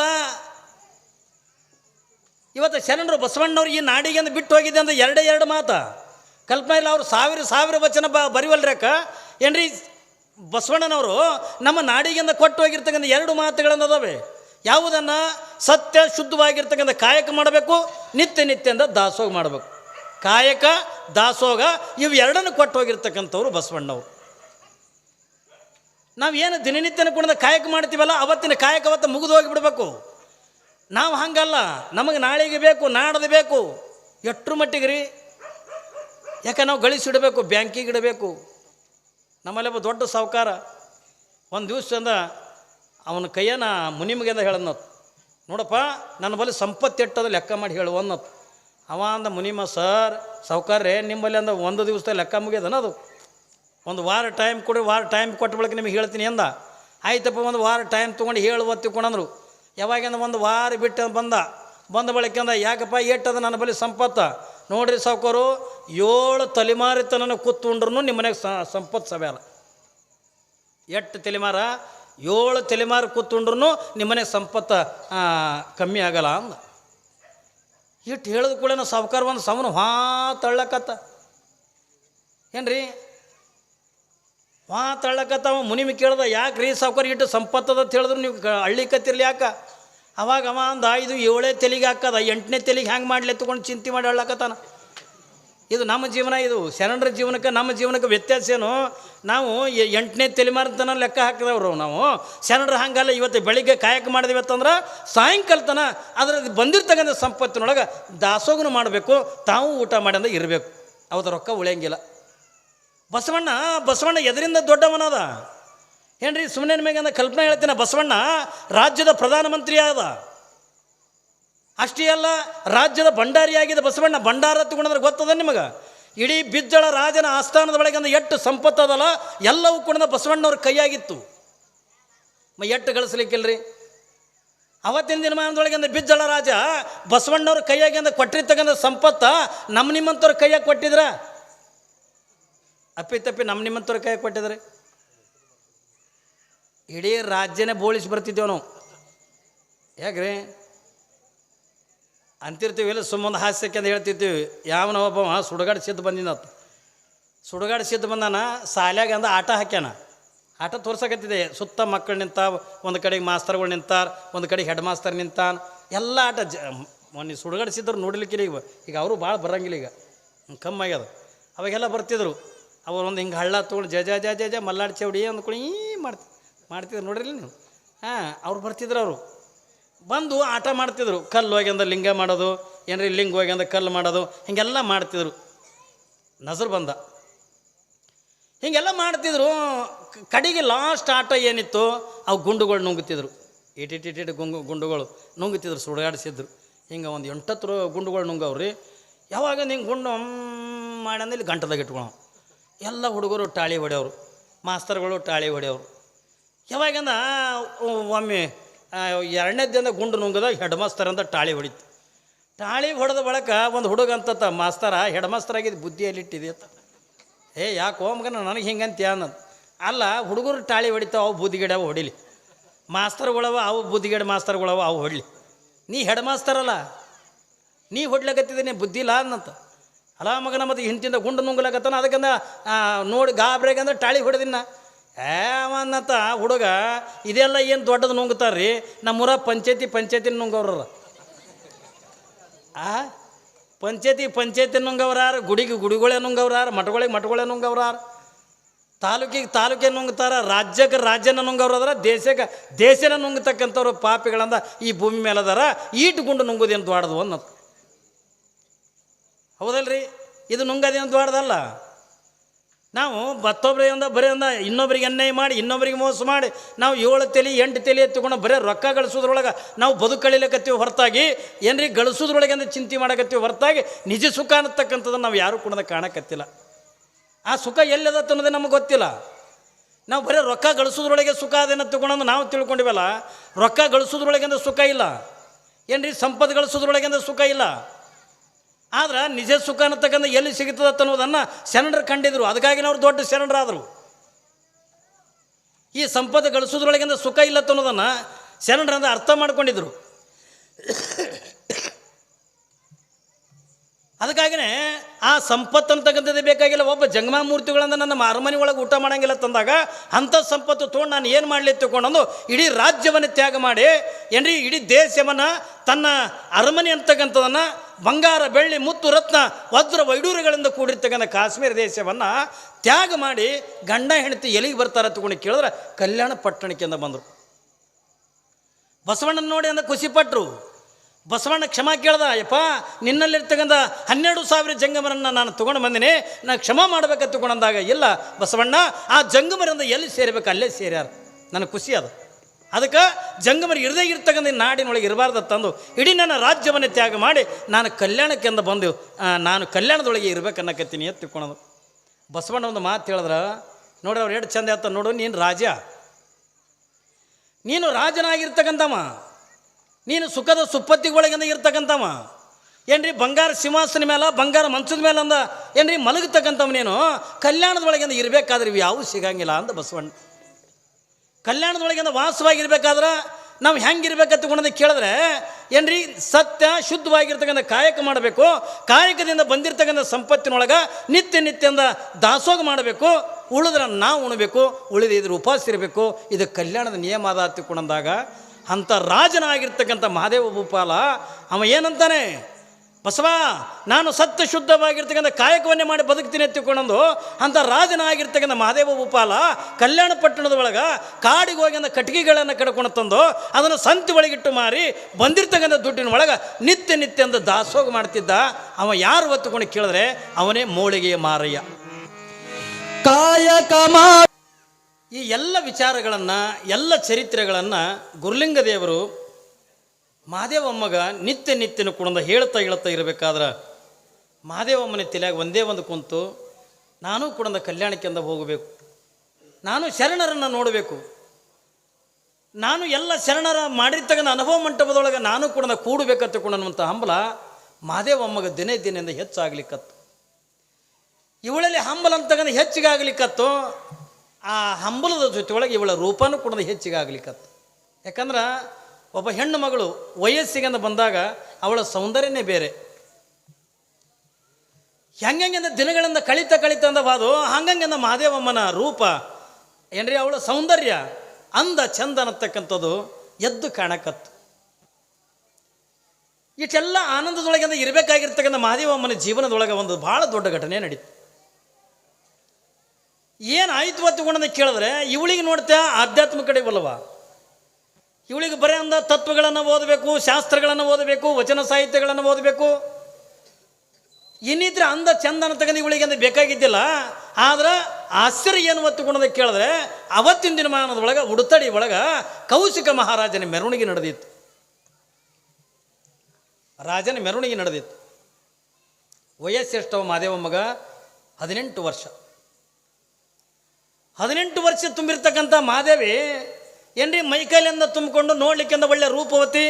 ಇವತ್ತು ಶರಣರು ಬಸವಣ್ಣವ್ರು ಈ ನಾಡಿಗೆ ಅಂದು ಬಿಟ್ಟು ಹೋಗಿದೆ ಅಂದ್ರೆ ಎರಡೇ ಎರಡು ಮಾತ. ಕಲ್ಪನೆ ಇಲ್ಲ ಅವರು ಸಾವಿರ ಸಾವಿರ ವಚನ ಬ ಬರಿವಲ್ರಕ್ಕ ಏನ್ರಿ, ಬಸವಣ್ಣನವರು ನಮ್ಮ ನಾಡಿಗೆಂದ ಕೊಟ್ಟು ಹೋಗಿರ್ತಕ್ಕಂಥ ಎರಡು ಮಾತುಗಳನ್ನು ಅದಾವೆ ಯಾವುದನ್ನು? ಸತ್ಯ ಶುದ್ಧವಾಗಿರ್ತಕ್ಕಂಥ ಕಾಯಕ ಮಾಡಬೇಕು, ನಿತ್ಯ ನಿತ್ಯದಿಂದ ದಾಸೋಗ ಮಾಡಬೇಕು. ಕಾಯಕ ದಾಸೋಗ ಇವೆರಡನ್ನು ಕೊಟ್ಟು ಹೋಗಿರ್ತಕ್ಕಂಥವ್ರು ಬಸವಣ್ಣವರು. ನಾವು ಏನು ದಿನನಿತ್ಯನ ಕುಣದ ಕಾಯಕ ಮಾಡ್ತೀವಲ್ಲ, ಅವತ್ತಿನ ಕಾಯಕ ಅವತ್ತು ಮುಗಿದು ಹೋಗಿಬಿಡ್ಬೇಕು. ನಾವು ಹಂಗಲ್ಲ, ನಮಗೆ ನಾಳೆಗೆ ಬೇಕು, ನಾಡದು ಬೇಕು. ಎಷ್ಟರ ಮಟ್ಟಿಗೆ ರೀ ಯಾಕೆ ನಾವು ಗಳಿಸಿಡಬೇಕು ಬ್ಯಾಂಕಿಗೆ ಇಡಬೇಕು. ನಮ್ಮಲ್ಲಿ ಒಬ್ಬ ದೊಡ್ಡ ಸಾಹುಕಾರ ಒಂದು ದಿವಸದಿಂದ ಅವನ ಕೈಯನ್ನ ಮುನಿಮಗೆಂದ ಹೇಳನ್ನತ್ತು ನೋಡಪ್ಪ, ನನ್ನ ಬಳಿ ಸಂಪತ್ತು ಎಟ್ಟದ ಲೆಕ್ಕ ಮಾಡಿ ಹೇಳು ಅನ್ನತ್ ಅವ ಅಂದ, ಮುನಿಮ ಸರ್ ಸೌಕರ್ಯ ನಿಮ್ಮಲ್ಲಿ ಅಂದ ಒಂದು ದಿವಸದ ಲೆಕ್ಕ ಮುಗಿಯೋದನ ಅದು. ಒಂದು ವಾರ ಟೈಮ್ ಕೊಡಿ, ವಾರ ಟೈಮ್ ಕೊಟ್ಟ ಬಳಿಕ ನಿಮಗೆ ಹೇಳ್ತೀನಿ ಅಂದ ಆಯ್ತಪ್ಪ, ಒಂದು ವಾರ ಟೈಮ್ ತೊಗೊಂಡು ಹೇಳು ತಿಳ್ಕೊಂಡಂದ್ರು ಯಾವಾಗಿಂದ ಒಂದು ವಾರ ಬಿಟ್ಟು ಬಂದ. ಬಂದ ಬಳಿಕ ಅಂದ, ಯಾಕಪ್ಪ ಏಟದ ನನ್ನ ಬಳಿ ಸಂಪತ್ತ. ನೋಡ್ರಿ ಸಾವುಕಾರು, ಏಳು ತಲೆಮಾರಿತನ ಕೂತ್ಕೊಂಡ್ರು ನಿಮ್ಮ ಮನೆಗೆ ಸಂಪತ್ತು ಅಲ್ಲ ಎಷ್ಟು ತಲೆಮಾರ, ಏಳು ತಲೆಮಾರು ಕೂತ್ಕೊಂಡ್ರು ನಿಮ್ಮ ಮನೆಗೆ ಸಂಪತ್ತ ಕಮ್ಮಿ ಆಗಲ್ಲ ಅಂದ. ಇಟ್ಟು ಹೇಳಿದ ಕೂಡ ಸಾವುಕಾರ ಒಂದು ಸಮನ ಹಾ ತಳ್ಳಕತ್ತ. ಏನ್ರಿ? ವಾ ತಳ್ಳಕತ್ತಾವ ಮುನಿಮಿ ಕೇಳ್ದ ಯಾಕೆ ರೀ ಸಾವುಕಾರ ಇಟ್ಟು ಸಂಪತ್ತದ ಅಂತ ಹೇಳಿದ್ರು ನೀವು ಹಳ್ಳಿ ಕತ್ತಿರ್ಲಿ ಯಾಕ? ಅವಾಗ ಅವ ಅಂದ ಇದು ಏಳೇ ತೆಲಿಗೆ ಹಾಕದ, ಎಂಟನೇ ತೆಲಿಗೆ ಹ್ಯಾಂಗೆ ಮಾಡ್ಲಿ? ತಗೊಂಡು ಚಿಂತೆ ಮಾಡಿ ಹೇಳಕತ್ತಾನ. ಇದು ನಮ್ಮ ಜೀವನ, ಇದು ಶರಣರ ಜೀವನಕ್ಕೆ ನಮ್ಮ ಜೀವನಕ್ಕೆ ವ್ಯತ್ಯಾಸ ಏನು? ನಾವು ಎಂಟನೇ ತಲೆಮಾರತನ ಲೆಕ್ಕ ಹಾಕಿದವರು ನಾವು. ಶರಣರ ಹಂಗಲ್ಲ, ಇವತ್ತು ಬೆಳಿಗ್ಗೆ ಕಾಯಕ ಮಾಡಿದ್ವಿ ಅಂತಂದ್ರೆ ಸಾಯಂಕಾಲ ತನ ಅದರಲ್ಲಿ ಬಂದಿರ್ತಕ್ಕಂಥ ಸಂಪತ್ತಿನೊಳಗೆ ದಾಸೋಗನು ಮಾಡಬೇಕು, ತಾವು ಊಟ ಮಾಡಿಂದ ಇರಬೇಕು. ಅವತ್ತು ರೊಕ್ಕ ಉಳಿಯಂಗಿಲ್ಲ. ಬಸವಣ್ಣ ಬಸವಣ್ಣ ಎದರಿಂದ ದೊಡ್ಡವನದ? ಏನ್ರಿ ಸುಮ್ಮನೆ ನಿಮಗೆ ಕಲ್ಪನೆ ಹೇಳ್ತೀನಿ, ಬಸವಣ್ಣ ರಾಜ್ಯದ ಪ್ರಧಾನಮಂತ್ರಿ ಆದ ಅಷ್ಟೇ ಅಲ್ಲ, ರಾಜ್ಯದ ಭಂಡಾರಿಯಾಗಿದ್ದ ಬಸವಣ್ಣ ಭಂಡಾರ ತಗೊಂಡ್ರೆ ಗೊತ್ತದ ನಿಮಗೆ? ಇಡೀ ಬಿಜ್ಜಳ ರಾಜನ ಆಸ್ಥಾನದ ಒಳಗೆ ಎಷ್ಟು ಸಂಪತ್ತು ಅದಲ್ಲ, ಎಲ್ಲವೂ ಕೂಡ ಬಸವಣ್ಣವ್ರ ಕೈಯಾಗಿತ್ತು. ಮ, ಎಟ್ಟು ಗಳಿಸ್ಲಿಕ್ಕಿಲ್ರಿ? ಅವತ್ತಿನ ದಿನಮಾನದೊಳಗೆ ಬಿಜ್ಜಳ ರಾಜ ಬಸವಣ್ಣವ್ರ ಕೈಯಾಗಿಂದ ಕೊಟ್ಟಿರ್ತಕ್ಕಂಥ ಸಂಪತ್ತ ನಮ್ಮ ನಿಮ್ಮಂಥವ್ರ ಕೈಯಾಗ ಕೊಟ್ಟಿದ್ರ? ಅಪ್ಪಿ ತಪ್ಪಿ ನಮ್ಮ ನಿಮ್ಮಂಥವ್ರ ಕೈಯಾಗ ಕೊಟ್ಟಿದ್ರೆ? ಇಡೀ ರಾಜ್ಯನೇ ಬೋಳಿಸಿ ಬರ್ತಿದ್ದೇವೆ ನಾವು. ಯಾಕ್ರಿ? ಅಂತಿರ್ತೀವಿ ಇಲ್ಲ ಸುಮ್ಮನೆ ಹಾಸ್ಯಕ್ಕೆ ಅಂತ ಹೇಳ್ತಿರ್ತೀವಿ. ಯಾವನ ಒಬ್ಬ ಸುಡುಗಾಡು ಸಿದ್ದು ಬಂದಿನತ್ ಸುಡುಗಾಡು ಸಿದ್ದು ಬಂದಾನ, ಸಾಲ್ಯಾಗ ಅಂದ ಆಟ ಹಾಕ್ಯಾನ. ಆಟ ತೋರ್ಸಕತ್ತಿದೆ. ಸುತ್ತ ಮಕ್ಕಳು ನಿಂತಾವ, ಒಂದು ಕಡೆಗೆ ಮಾಸ್ತರ್ಗಳು ನಿಂತಾರ, ಒಂದು ಕಡೆಗೆ ಹೆಡ್ ಮಾಸ್ತರ್ ನಿಂತಾನ. ಎಲ್ಲ ಆಟ ಜ, ಮೊನ್ನೆ ಸುಡುಗಾಡು ಸಿದ್ದರು ಈಗ. ಈಗ ಅವರು ಭಾಳ ಬರಂಗಿಲ್ಲ ಈಗ. ಕಮ್ಮಿ ಆಗ್ಯದ. ಅವಾಗೆಲ್ಲ ಬರ್ತಿದ್ರು. ಅವ್ರು ಒಂದು ಹಿಂಗೆ ಹಳ್ಳ ತೊಗೊಂಡು ಜಜ ಜ ಜ ಜ ಮಲ್ಲಾಡ್ ಚೌಡಿ ಅಂದ್ಕೊಂಡು ಈ ಮಾಡ್ತಿ, ಮಾಡ್ತಿದ್ರು ನೋಡ್ರಿ ನೀವು? ಹಾಂ, ಅವ್ರು ಬರ್ತಿದ್ರು ಅವರು. ಬಂದು ಆಟ ಮಾಡ್ತಿದ್ರು. ಕಲ್ಲು ಹೋಗಿ ಅಂದ್ರೆ ಲಿಂಗ ಮಾಡೋದು, ಏನ್ರಿ ಲಿಂಗ ಹೋಗಿ ಅಂದ್ರೆ ಕಲ್ಲು ಮಾಡೋದು, ಹೀಗೆಲ್ಲ ಮಾಡ್ತಿದ್ರು. ನಜರ್ ಬಂದ. ಹೀಗೆಲ್ಲ ಮಾಡ್ತಿದ್ರು. ಕಡೆಗೆ ಲಾಸ್ಟ್ ಆಟ ಏನಿತ್ತು, ಅವು ಗುಂಡುಗಳು ನುಂಗುತ್ತಿದ್ರು. ಇಟಿಟಿಟಿಟ್ ಗುಂಗು, ಗುಂಡುಗಳು ನುಂಗುತ್ತಿದ್ರು, ಸುಡಗಾಡಿಸಿದ್ರು. ಹಿಂಗೆ ಒಂದು ಎಂಟತ್ತು ಗುಂಡುಗಳು ನುಂಗವ್ರಿ. ಯಾವಾಗ ನಿಂಗೆ ಗುಂಡು ಹಮ್ ಮಾಡಿ ಅಂದ್ರೆ ಇಲ್ಲಿ ಗಂಟದಾಗ ಇಟ್ಕೊಳವು. ಎಲ್ಲ ಹುಡುಗರು ಟಾಳಿ ಹೊಡೆಯವರು. ಮಾಸ್ತರ್ಗಳು ಟಾಳಿ ಹೊಡೆಯವರು. ಯಾವಾಗಂದ ಒಮ್ಮೆ ಎರಡನೇ ದಿನ ಗುಂಡು ನುಂಗದ ಹೆಡ್ ಮಾಸ್ತರ್ ಅಂತ ಟಾಳಿ ಹೊಡಿತು. ಟಾಳಿ ಹೊಡೆದ ಬಳಕ ಒಂದು ಹುಡುಗ ಅಂತತ್ತ ಮಾಸ್ತರ ಹೆಡ್ ಮಾಸ್ತರ್ ಆಗಿದ್ದು ಬುದ್ಧಿಯಲ್ಲಿಟ್ಟಿದೆ ಅಂತ. ಏ, ಯಾಕೆ ಓಮ್ಗನ ನನಗೆ ಹಿಂಗಂತ ಅನ್ನೋದು ಅಲ್ಲ, ಹುಡುಗರು ಟಾಳಿ ಹೊಡಿತಾವ, ಅವು ಬುದ್ಧಿಗಿಡ ಹೊಡಿಲಿ. ಮಾಸ್ತರ್ಗಳವ, ಅವು ಬುದ್ಧಿಗಿಡ ಮಾಸ್ತರ್ಗಳವ, ಅವು ಹೊಡಲಿ. ನೀ ಹೆಡ್ ಮಾಸ್ತರ್ ಅಲ್ಲ. ನೀ ಹೊಡ್ಲಕತ್ತಿದ್ದೀನಿ ಬುದ್ಧಿ ಇಲ್ಲ ಅನ್ನಂತ. ಅಲ್ಲ ಮಗನ, ಮತ್ತು ಹಿಂತಿಂದ ಗುಂಡು ನುಂಗ್ಲಕತ್ತಾನ ಅದಕ್ಕಂದ ನೋಡಿ ಗಾಬ್ರಿಗೆ ಅಂದ್ರೆ ಟಾಳಿ ಹೊಡೆದಿನ್ನ. ಏವನ್ನತ್ತ ಹುಡುಗ, ಇದೆಲ್ಲ ಏನು ದೊಡ್ಡದು ನುಂಗ್ತಾರ್ರಿ? ನಮ್ಮೂರ ಪಂಚಾಯತಿ ಪಂಚಾಯತಿ ನುಂಗವ್ರ ಆ? ಪಂಚಾಯತಿ ಪಂಚಾಯತಿ ನುಂಗವ್ರಾರ ಗುಡಿಗೆ ಗುಡಿಗಳೇ ನುಂಗವ್ರಾರ ಮಠಗಳಿಗೆ ಮಠಗಳೇ ನುಂಗವ್ರಾರ ತಾಲೂಕಿಗೆ ತಾಲೂಕೇ ನುಂಗ್ತಾರ? ರಾಜ್ಯಕ್ಕೆ ರಾಜ್ಯನ ನುಂಗವ್ರದಾರ ದೇಶಕ್ಕೆ ದೇಶನ ನುಂಗತಕ್ಕಂಥವ್ರು ಪಾಪಿಗಳಂದ ಈ ಭೂಮಿ ಮೇಲೆ ಅದಾರ ಈಟು ಗುಂಡು ನುಂಗೋದೇನು ದೊಡ್ಡದು ಅನ್ನೋದು. ಹೌದಲ್ರಿ? ಇದು ನುಂಗದೇನು ದ್ವಾಡದಲ್ಲ ನಾವು ಮತ್ತೊಬ್ಬರಿಂದ ಬರೀ ಅಂದ ಇನ್ನೊಬ್ರಿಗೆ ಅನ್ಯಾಯ ಮಾಡಿ ಇನ್ನೊಬ್ರಿಗೆ ಮೋಸ ಮಾಡಿ, ನಾವು ಏಳು ತಲೆ, ಎಂಟು ತಲೆ ಎತ್ತುಕೊಂಡು ಬರೀ ರೊಕ್ಕ ಗಳಿಸೋದ್ರೊಳಗೆ ನಾವು ಬದುಕಳಿಲಕತ್ತೀವಿ ಹೊರತಾಗಿ, ಏನ್ರಿ ಗಳಿಸೋದ್ರೊಳಗೆ ಅಂದ್ರೆ ಚಿಂತೆ ಮಾಡಕತ್ತೀವಿ ಹೊರತಾಗಿ, ನಿಜ ಸುಖ ಅನ್ನತಕ್ಕಂಥದ್ದನ್ನು ನಾವು ಯಾರು ಕೂಡ ಕಾಣಕತ್ತಿಲ್ಲ. ಆ ಸುಖ ಎಲ್ಲದ ಅನ್ನೋದೇ ನಮಗೆ ಗೊತ್ತಿಲ್ಲ. ನಾವು ಬರೀ ರೊಕ್ಕ ಗಳಿಸೋದ್ರೊಳಗೆ ಸುಖ ಅದೇನ ತಗೊಂಡು ನಾವು ತಿಳ್ಕೊಂಡಿವಲ್ಲ, ರೊಕ್ಕ ಗಳಿಸೋದ್ರೊಳಗೆ ಅಂದ್ರೆ ಸುಖ ಇಲ್ಲ. ಏನ್ರಿ ಸಂಪತ್ತು ಗಳಿಸೋದ್ರೊಳಗೆ ಅಂದ್ರೆ ಸುಖ ಇಲ್ಲ. ಆದ್ರೆ ನಿಜ ಸುಖ ಅನ್ನತಕ್ಕಂಥ ಎಲ್ಲಿ ಸಿಗುತ್ತದೆ ಅನ್ನೋದನ್ನು ಶರಣರು ಕಂಡಿದ್ರು. ಅದಕ್ಕಾಗಿ ಅವ್ರು ದೊಡ್ಡ ಶರಣರಾದರು. ಈ ಸಂಪತ್ತು ಗಳಿಸೋದ್ರೊಳಗಿಂದ ಸುಖ ಇಲ್ಲ ಅನ್ನೋದನ್ನು ಶರಣರಂದ ಅರ್ಥ ಮಾಡ್ಕೊಂಡಿದ್ರು. ಅದಕ್ಕಾಗಿನೇ ಆ ಸಂಪತ್ತು ಅಂತಕ್ಕಂಥದ್ದು ಬೇಕಾಗಿಲ್ಲ. ಒಬ್ಬ ಜಂಗಮಾಮೂರ್ತಿಗಳಂದ ನನ್ನ ಅರಮನೆ ಒಳಗೆ ಊಟ ಮಾಡಂಗಿಲ್ಲ ತಂದಾಗ ಅಂಥ ಸಂಪತ್ತು ತೊಗೊಂಡು ನಾನು ಏನು ಮಾಡಲಿ ತಿಳ್ಕೊಂಡು ಇಡೀ ರಾಜ್ಯವನ್ನು ತ್ಯಾಗ ಮಾಡಿ, ಏನ್ರಿ, ಇಡೀ ದೇಶವನ್ನು ತನ್ನ ಅರಮನೆ ಅಂತಕ್ಕಂಥದನ್ನು ಬಂಗಾರ, ಬೆಳ್ಳಿ, ಮುತ್ತು, ರತ್ನ, ವಜ್ರ, ವೈಡೂರುಗಳಿಂದ ಕೂಡಿರ್ತಕ್ಕಂಥ ಕಾಶ್ಮೀರ ದೇಶವನ್ನು ತ್ಯಾಗ ಮಾಡಿ ಗಂಡ, ಹೆಂಡತಿ ಎಲ್ಲಿಗೆ ಬರ್ತಾರೆ ತಗೊಂಡು ಕೇಳಿದ್ರೆ ಕಲ್ಯಾಣ ಪಟ್ಟಣಕ್ಕಿಂದ ಬಂದರು. ಬಸವಣ್ಣನ ನೋಡಿ ಅಂದ ಖುಷಿಪಟ್ಟರು ಬಸವಣ್ಣ ಕ್ಷಮಾ ಕೇಳ್ದ, ಅಯ್ಯಪ್ಪ, ನಿನ್ನಲ್ಲಿರ್ತಕ್ಕಂಥ ಹನ್ನೆರಡು ಸಾವಿರ ಜಂಗಮರನ್ನು ನಾನು ತೊಗೊಂಡು ಬಂದಿನಿ. ನಾನು ಕ್ಷಮಾ ಮಾಡ್ಬೇಕಂತ ತಗೊಂಡಂದಾಗ, ಇಲ್ಲ, ಬಸವಣ್ಣ, ಆ ಜಂಗಮರಿಂದ ಎಲ್ಲಿ ಸೇರಬೇಕು, ಅಲ್ಲೇ ಸೇರ್ಯಾರ. ನನಗೆ ಖುಷಿ ಅದು. ಅದಕ್ಕೆ ಜಂಗಮರಿ ಇರದೇ ಇರ್ತಕ್ಕಂಥ ನಾಡಿನೊಳಗೆ ಇರಬಾರ್ದು ತಂದು ಇಡೀ ನನ್ನ ರಾಜ್ಯವನ್ನು ತ್ಯಾಗ ಮಾಡಿ ನಾನು ಕಲ್ಯಾಣಕ್ಕೆಂದು ಬಂದು ನಾನು ಕಲ್ಯಾಣದೊಳಗೆ ಇರ್ಬೇಕನ್ನಕತ್ತೀನಿ ಅಂತ ತಿಳ್ಕೊಳೋದು ಬಸವಣ್ಣ ಒಂದು ಮಾತು ಹೇಳಿದ್ರೆ, ನೋಡ್ರಿ ಅವ್ರು ಎಷ್ಟು ಚಂದ ಆಯ್ತ ನೋಡು, ನೀನು ರಾಜ. ನೀನು ರಾಜನಾಗಿರ್ತಕ್ಕಂಥವ. ನೀನು ಸುಖದ ಸುಪ್ಪತ್ತಿಗೊಳಗಿಂದ ಇರ್ತಕ್ಕಂಥವ. ಏನ್ರಿ ಬಂಗಾರ ಸಿಂಹಾಸನ ಮೇಲೆ ಬಂಗಾರ ಮಂಚದ ಮೇಲೆ ಅಂದ, ಏನ್ರಿ ಮಲಗತಕ್ಕಂಥವ್ ನೀನು? ಕಲ್ಯಾಣದೊಳಗಿಂದ ಇರಬೇಕಾದ್ರೆ ಇವು ಯಾವೂ ಸಿಗಂಗಿಲ್ಲ ಅಂದ ಬಸವಣ್ಣ. ಕಲ್ಯಾಣದೊಳಗಿಂದ ವಾಸವಾಗಿರ್ಬೇಕಾದ್ರೆ ನಾವು ಹೆಂಗಿರ್ಬೇಕಂತ ಗುಣದ ಕೇಳಿದ್ರೆ, ಏನ್ರಿ ಸತ್ಯ ಶುದ್ಧವಾಗಿರ್ತಕ್ಕಂಥ ಕಾಯಕ ಮಾಡಬೇಕು. ಕಾಯಕದಿಂದ ಬಂದಿರತಕ್ಕಂಥ ಸಂಪತ್ತಿನೊಳಗೆ ನಿತ್ಯ ನಿತ್ಯಂದ ದಾಸೋಗ ಮಾಡಬೇಕು. ಉಳಿದ್ರೆ ನಾವು ಉಣಬೇಕು ಉಳಿದಿದ್ರೆ ಉಪವಾಸ ಇರಬೇಕು. ಇದು ಕಲ್ಯಾಣದ ನಿಯಮ ಅದ ತಿಳ್ಕೊಂಡಂದಾಗ ಅಂಥ ರಾಜನಾಗಿರ್ತಕ್ಕಂಥ ಮಹಾದೇವ ಭೂಪಾಲ, ಅವ ಏನಂತಾನೆ, ಬಸವ, ನಾನು ಸತ್ಯ ಶುದ್ಧವಾಗಿರ್ತಕ್ಕಂಥ ಕಾಯಕವನ್ನೇ ಮಾಡಿ ಬದುಕ್ತೀನಿ ಎತ್ತಿಕೊಂಡಂದು ಅಂಥ ರಾಜನಾಗಿರ್ತಕ್ಕಂಥ ಮಹಾದೇವ ಭೂಪಾಲ ಕಲ್ಯಾಣ ಪಟ್ಟಣದ ಒಳಗೆ ಕಾಡಿಗೆ ಹೋಗಿ ಅಂದ ಕಟ್ಟಿಗೆಗಳನ್ನು ಕಡ್ಕೊಂಡು ತಂದು ಅದನ್ನು ಸಂತಿ ಒಳಗಿಟ್ಟು ಮಾರಿ ಬಂದಿರ್ತಕ್ಕಂಥ ದುಡ್ಡಿನ ಒಳಗೆ ನಿತ್ಯ ನಿತ್ಯ ಅಂದ ದಾಸೋಗ ಮಾಡ್ತಿದ್ದ. ಅವ ಯಾರು ಒತ್ತುಕೊಂಡು ಕೇಳಿದ್ರೆ ಅವನೇ ಮೋಳಿಗೆಯ ಮಾರಯ್ಯ. ಕಾಯಕ ಈ ಎಲ್ಲ ವಿಚಾರಗಳನ್ನು, ಎಲ್ಲ ಚರಿತ್ರೆಗಳನ್ನು ಗುರುಲಿಂಗ ದೇವರು ಮಹಾದೇವಮ್ಮಗ ನಿತ್ಯ ನಿತ್ಯನ ಕುಣದ ಹೇಳ್ತಾ ಹೇಳ್ತಾ ಇರಬೇಕಾದ್ರೆ ಮಹಾದೇವಮ್ಮನ ತಲೆಯಾಗ ಒಂದೇ ಒಂದು ಕುಂತು ನಾನು ಕುಣದ ಕಲ್ಯಾಣಕ್ಕೆಂದ ಹೋಗಬೇಕು. ನಾನು ಶರಣರನ್ನು ನೋಡಬೇಕು. ನಾನು ಎಲ್ಲ ಶರಣರ ಮಾಡಿರ್ತಕ್ಕಂಥ ಅನುಭವ ಮಂಟಪದೊಳಗೆ ನಾನು ಕೂಡ ಕೂಡಬೇಕಂತ ಅನ್ನುವಂಥ ಹಂಬಲ ಮಹಾದೇವಮ್ಮಗ ದಿನೇ ದಿನದಿಂದ ಹೆಚ್ಚಾಗ್ಲಿಕ್ಕತ್ತು ಇವಳಲ್ಲಿ ಹಂಬಲ ಅಂತಕ್ಕಂಥ ಹೆಚ್ಚಿಗಾಗ್ಲಿಕ್ಕತ್ತು ಆ ಹಂಬಲದ ಜೊತೆಯೊಳಗೆ ಇವಳ ರೂಪನೂ ಕೂಡ ಹೆಚ್ಚಿಗಾಗ್ಲಿಕ್ಕತ್ತು ಯಾಕಂದ್ರೆ ಒಬ್ಬ ಹೆಣ್ಣು ಮಗಳು ವಯಸ್ಸಿಗೆ ಬಂದಾಗ ಅವಳ ಸೌಂದರ್ಯನೇ ಬೇರೆ. ಹೆಂಗಂಗೆಂದ ದಿನಗಳಿಂದ ಕಳಿತ ಕಳಿತ ಅಂದವಾದು ಹಂಗಂಗೆಂದ ಮಹಾದೇವಮ್ಮನ ರೂಪ. ಏನ್ರಿ ಅವಳ ಸೌಂದರ್ಯ? ಅಂದ ಚಂದ ಅನ್ನತಕ್ಕಂಥದ್ದು ಎದ್ದು ಕಾಣಕತ್ತು ಇಷ್ಟೆಲ್ಲ ಆನಂದದೊಳಗಿಂದ ಇರಬೇಕಾಗಿರ್ತಕ್ಕಂಥ ಮಹಾದೇವಮ್ಮನ ಜೀವನದೊಳಗೆ ಒಂದು ಭಾಳ ದೊಡ್ಡ ಘಟನೆ ನಡೀತು. ಏನಾಯ್ತು ಗುಣದ ಕೇಳಿದ್ರೆ, ಇವಳಿಗೆ ನೋಡ್ತಾ ಆಧ್ಯಾತ್ಮ ಕಡೆ ಬಲ್ಲವ. ಇವಳಿಗೆ ಬರೇ ಅಂದ ತತ್ವಗಳನ್ನು ಓದಬೇಕು, ಶಾಸ್ತ್ರಗಳನ್ನು ಓದಬೇಕು, ವಚನ ಸಾಹಿತ್ಯಗಳನ್ನು ಓದಬೇಕು. ಇನ್ನಿದ್ರೆ ಅಂದ ಚಂದನ ತಗೊಂಡು ಇವಳಿಗೆ ಅಂದ್ರೆ ಬೇಕಾಗಿದ್ದಿಲ್ಲ. ಆದ್ರೆ ಆಶ್ಚರ್ಯ ಏನು ಒತ್ತುಕೊಂಡದ ಕೇಳಿದ್ರೆ, ಅವತ್ತಿನ ದಿನಮಾನದೊಳಗೆ ಉಡುತಡಿ ಒಳಗೆ, ಕೌಶಿಕ ಮಹಾರಾಜನ ಮೆರವಣಿಗೆ ನಡೆದಿತ್ತು. ರಾಜನ ಮೆರವಣಿಗೆ ನಡೆದಿತ್ತು. ವಯಸ್ಸೆಷ್ಟವ ಮಾದೇವ ಮಗ, ಹದಿನೆಂಟು ವರ್ಷ. ಹದಿನೆಂಟು ವರ್ಷ ತುಂಬಿರ್ತಕ್ಕಂಥ ಮಾದೇವಿ, ಏನ್ರಿ ಮೈಕೈಲಿಂದ ತುಂಬಿಕೊಂಡು ನೋಡ್ಲಿಕ್ಕೆ ಒಳ್ಳೆ ರೂಪವತಿ,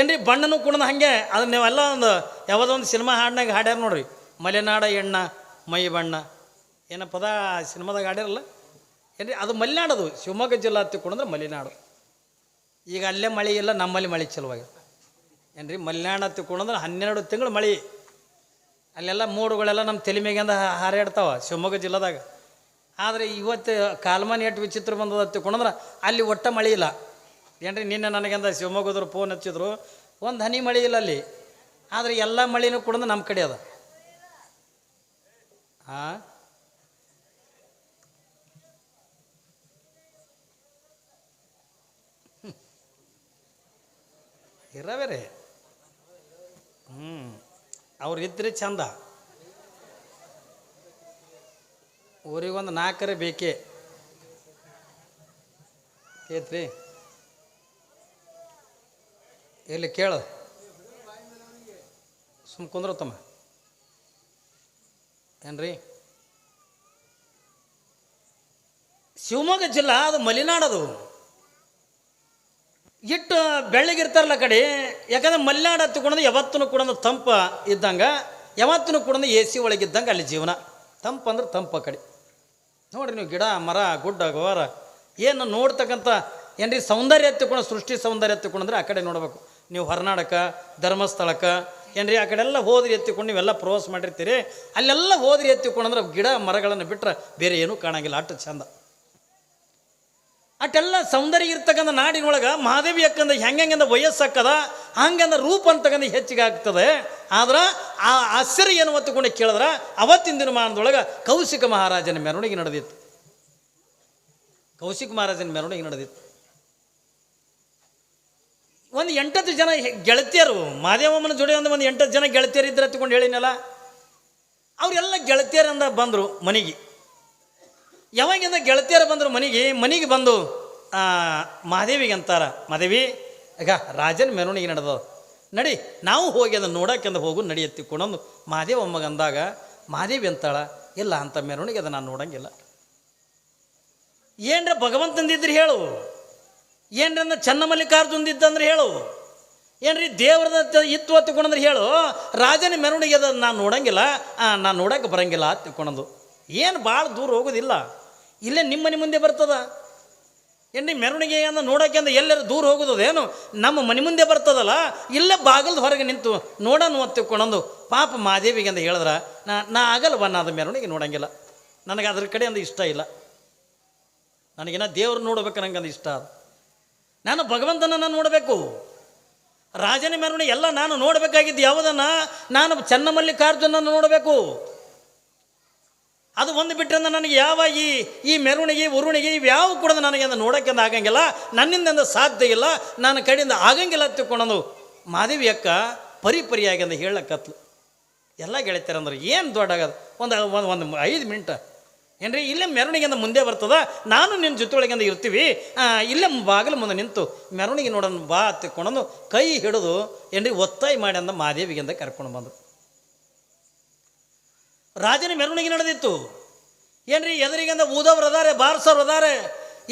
ಏನ್ರಿ ಬಣ್ಣನೂ ಕೂಡ ಹಾಗೆ, ಅದು ನೀವೆಲ್ಲ ಒಂದು ಯಾವುದೋ ಒಂದು ಸಿನಿಮಾ ಹಾಡ್ನಾಗ ಹಾಡ್ಯಾರ ನೋಡ್ರಿ. ಮಲೆನಾಡ ಎಣ್ಣ, ಮೈ ಬಣ್ಣ, ಏನ ಪದ ಸಿನಿಮಾದಾಗ ಹಾಡ್ಯಾರಲ್ಲ? ಏನ್ರಿ ಅದು ಮಲೆನಾಡದು, ಶಿವಮೊಗ್ಗ ಜಿಲ್ಲಾ ತಿಳ್ಕೊಂಡ್ರೆ ಮಲೆನಾಡು. ಈಗ ಅಲ್ಲೇ ಮಳೆ ಇಲ್ಲ, ನಮ್ಮಲ್ಲಿ ಮಳೆ ಚಲುವಾಗಿ ಏನ್ರಿ ಮಲೆನಾಡ ತಿಳ್ಕೊಂಡ್ರೆ ಹನ್ನೆರಡು ತಿಂಗಳು ಮಳೆ. ಅಲ್ಲೆಲ್ಲ ಮೂಡುಗಳೆಲ್ಲ ನಮ್ಮ ತಲೆ ಮೇಗಿಂದ ಹಾರಾಡ್ತಾವ ಶಿವಮೊಗ್ಗ ಜಿಲ್ಲೆದಾಗ. ಆದರೆ ಇವತ್ತು ಕಾಲ್ಮಾನ ಎಷ್ಟು ವಿಚಿತ್ರ ಬಂದದ ತಿಳ್ಕೊಂಡ್ರೆ ಅಲ್ಲಿ ಒಟ್ಟ ಮಳೆ ಇಲ್ಲ. ಏನ್ರಿ, ನಿನ್ನೆ ನನಗೆಂದ ಶಿವಮೊಗ್ಗದವ್ರು ಫೋನ್ ಹಚ್ಚಿದ್ರು, ಒಂದು ಹನಿ ಮಳೆ ಇಲ್ಲ ಅಲ್ಲಿ. ಆದರೆ ಎಲ್ಲ ಮಳೆನೂ ಕುಡಿದ್ರೆ ನಮ್ಮ ಕಡೆ ಅದ. ಹಾಂ ಇರವೇ ರೀ. ಹ್ಞೂ ಅವ್ರು ಇದ್ರೆ ಚಂದ. ಊರಿಗೊಂದು ನಾಲ್ಕರೆ ಬೇಕೇ? ಐತ್ರಿ ಎಲ್ಲಿ ಕೇಳು. ಸುಮ್ ಕುಂದ್ರ ತಮ್ಮ. ಏನ್ರಿ? ಶಿವಮೊಗ್ಗ ಜಿಲ್ಲಾ ಅದು ಮಲೆನಾಡದು ಇಟ್ಟು ಬೆಳ್ಳಗಿರ್ತಾರಲ್ಲ ಕಡೆ, ಯಾಕಂದ್ರೆ ಮಲೆನಾಡ ಹತ್ತಿಕೊಂಡು ಯಾವತ್ತೂ ಕೂಡ ತಂಪ ಇದ್ದಂಗೆ ಯಾವತ್ತೂ ಕೂಡ ಎ ಸಿ ಒಳಗಿದ್ದಂಗೆ ಅಲ್ಲಿ ಜೀವನ. ತಂಪಂದ್ರೆ ತಂಪು ಕಡೆ. ನೋಡ್ರಿ ನೀವು ಗಿಡ, ಮರ, ಗುಡ್ಡ, ಗೋವಾರ, ಏನು ನೋಡ್ತಕ್ಕಂಥ ಏನ್ರಿ ಸೌಂದರ್ಯ ಎತ್ತಿಕೊಂಡು, ಸೃಷ್ಟಿ ಸೌಂದರ್ಯ ಎತ್ತಿಕೊಂಡಂದ್ರೆ ಆ ಕಡೆ ನೋಡ್ಬೇಕು. ನೀವು ಹೊರನಾಡಕ ಧರ್ಮಸ್ಥಳಕ್ಕೆ ಏನ್ರಿ ಆ ಕಡೆ ಎಲ್ಲ ಹೋದ್ರಿ ಎತ್ತಿಕೊಂಡು ನೀವೆಲ್ಲ ಪ್ರವಾಸ ಮಾಡಿರ್ತೀರಿ. ಅಲ್ಲೆಲ್ಲ ಹೋದ್ರಿ ಎತ್ತಿಕೊಂಡಂದ್ರೆ ಗಿಡ, ಮರಗಳನ್ನು ಬಿಟ್ಟರೆ ಬೇರೆ ಏನೂ ಕಾಣಂಗಿಲ್ಲ. ಅಷ್ಟು ಚಂದ. ಅಟ್ಟೆಲ್ಲ ಸೌಂದರ್ಯ ಇರ್ತಕ್ಕಂಥ ನಾಡಿನೊಳಗೆ ಮಹಾದೇವಿ ಅಕ್ಕಂದ ಹೆಂಗಂದ ವಯಸ್ಸಕ್ಕದ, ಹಂಗಂದ ರೂಪ ಅಂತಕ್ಕಂಥ ಹೆಚ್ಚಿಗೆ ಆಗ್ತದೆ. ಆದ್ರೆ ಆ ಆಶ್ಚರ್ಯ ಏನು ಒತ್ತುಕೊಂಡು ಕೇಳಿದ್ರೆ ಅವತ್ತಿನ ದಿನಮಾನದೊಳಗೆ ಕೌಶಿಕ ಮಹಾರಾಜನ ಮೆರವಣಿಗೆ ನಡೆದಿತ್ತು. ಕೌಶಿಕ ಮಹಾರಾಜನ ಮೆರವಣಿಗೆ ನಡೆದಿತ್ತು. ಒಂದು ಎಂಟತ್ತು ಜನ ಗೆಳತಿಯರು ಮಾದೇವಮ್ಮನ ಜೋಡಿ ಒಂದು ಒಂದು ಎಂಟತ್ತು ಜನ ಗೆಳತಿಯರು ಇದ್ರೆ ಹತ್ಕೊಂಡು ಹೇಳಿನಲ್ಲ, ಅವರೆಲ್ಲ ಗೆಳತಿಯರಂದ ಬಂದರು ಮನೆಗೆ. ಯಾವಾಗಿಂದ ಗೆಳತಿಯರು ಬಂದರು ಮನೆಗೆ ಮನೆಗೆ ಬಂದು ಮಹಾದೇವಿಗೆ ಅಂತಾರ. ಮಾದೇವಿ ಈಗ ರಾಜನ ಮೆರವಣಿಗೆ ನಡೆದ ನಡಿ, ನಾವು ಹೋಗಿ ಅದನ್ನು ನೋಡೋಕೆಂದ ಹೋಗು ನಡೆಯತ್ತಿ ಕೊಡೊಂದು. ಮಹಾದೇವಮ್ಮಗ ಅಂದಾಗ, ಮಹಾದೇವಿ ಅಂತಾಳ, ಇಲ್ಲ, ಅಂತ ಮೆರವಣಿಗೆ ಅದು, ನಾನು ನೋಡಂಗಿಲ್ಲ. ಏನ್ರ ಭಗವಂತಂದಿದ್ರೆ ಹೇಳು. ಏನ್ರ ಚನ್ನಮಲ್ಲಿಕಾರ್ಜುನ್ದಿದ್ದಂದ್ರೆ ಹೇಳು. ಏನ್ರಿ ದೇವ್ರದ ಇತ್ತು ಹತ್ತಿಕೊಂಡ್ರೆ ಹೇಳು. ರಾಜನ ಮೆರವಣಿಗೆ ಅದನ್ನು ನಾನು ನೋಡಂಗಿಲ್ಲ. ನಾನು ನೋಡಕ್ಕೆ ಬರಂಗಿಲ್ಲ ಹತ್ತಿಕೊಂಡದು ಏನು ಭಾಳ ದೂರ ಹೋಗೋದಿಲ್ಲ. ಇಲ್ಲೇ ನಿಮ್ಮ ಮನೆ ಮುಂದೆ ಬರ್ತದ? ಎಣ್ಣೆ ಮೆರವಣಿಗೆ ಅಂದ ನೋಡೋಕೆ ಅಂದ ಎಲ್ಲರೂ ದೂರ ಹೋಗೋದೇನು ನಮ್ಮ ಮನೆ ಮುಂದೆ ಬರ್ತದಲ್ಲ? ಇಲ್ಲೇ ಬಾಗಲ್ದ ಹೊರಗೆ ನಿಂತು ನೋಡೋಣ ಹತ್ತಿಕೊಂಡಂದು ಪಾಪ ಮಾದೇವಿಗೆ ಅಂತ ಹೇಳಿದ್ರೆ, ನಾ ನಾ ಆಗಲ್ವ ನಾ ಅದು ಮೆರವಣಿಗೆ ನೋಡೋಂಗಿಲ್ಲ. ನನಗೆ ಅದ್ರ ಕಡೆ ಅಂದ ಇಷ್ಟ ಇಲ್ಲ. ನನಗೇನ ದೇವ್ರು ನೋಡ್ಬೇಕು ನಂಗೆ ಅಂದ ಇಷ್ಟ ಅದು. ನಾನು ಭಗವಂತನನ್ನು ನೋಡಬೇಕು. ರಾಜನ ಮೆರವಣಿಗೆ ಎಲ್ಲ ನಾನು ನೋಡಬೇಕಾಗಿದ್ದು ಯಾವುದನ್ನು? ನಾನು ಚನ್ನಮಲ್ಲಿಕಾರ್ಜುನನ್ನು ನೋಡಬೇಕು. ಅದು ಒಂದು ಬಿಟ್ಟರೆ ನನಗೆ ಯಾವ ಈ ಈ ಮೆರವಣಿಗೆ, ಉರುಣಿಗೆ ಇವ್ಯಾವ ಕೂಡ ನನಗೆ ಅಂದ ನೋಡೋಕೆ ಅಂದ ಆಗಂಗಿಲ್ಲ. ನನ್ನಿಂದ ಅಂದ ಸಾಧ್ಯ ಇಲ್ಲ. ನನ್ನ ಕಡೆಯಿಂದ ಆಗಂಗಿಲ್ಲ ತಿಳ್ಕೊಂಡಂದು ಮಾದೇವಿ ಅಕ್ಕ ಪರಿ ಪರಿಯಾಗಿ ಅಂದ ಹೇಳಕತ್ಲು ಎಲ್ಲ ಗೆಳತಿಯರಂದ್ರೆ ಏನು ದೊಡ್ಡಾಗದು? ಒಂದು ಒಂದು ಒಂದು ಐದು ಮಿನಿಟ್. ಏನ್ರಿ, ಇಲ್ಲೇ ಮೆರವಣಿಗೆಯಿಂದ ಮುಂದೆ ಬರ್ತದ? ನಾನು ನಿನ್ನ ಜೊತೆಯೊಳಗಿಂದ ಇರ್ತೀವಿ. ಇಲ್ಲೇ ಬಾಗಿಲು ಮುಂದೆ ನಿಂತು ಮೆರವಣಿಗೆ ನೋಡೋಣ ಬಾ ತಿಕ್ಕೊಂಡು ಕೈ ಹಿಡಿದು ಏನ್ರಿ ಒತ್ತಾಯ ಮಾಡಿ ಅಂದ ಮಾದೇವಿಗಿಂದ ಕರ್ಕೊಂಡು ಬಂದರು ರಾಜನ ಮೆರವಣಿಗೆ ನಡೆದಿತ್ತು. ಏನ್ರಿ ಎದುರಿಗಂದ ಊದವ್ರು ಅದಾರೆ, ಬಾರ್ಸವ್ರು ಅದಾರೆ,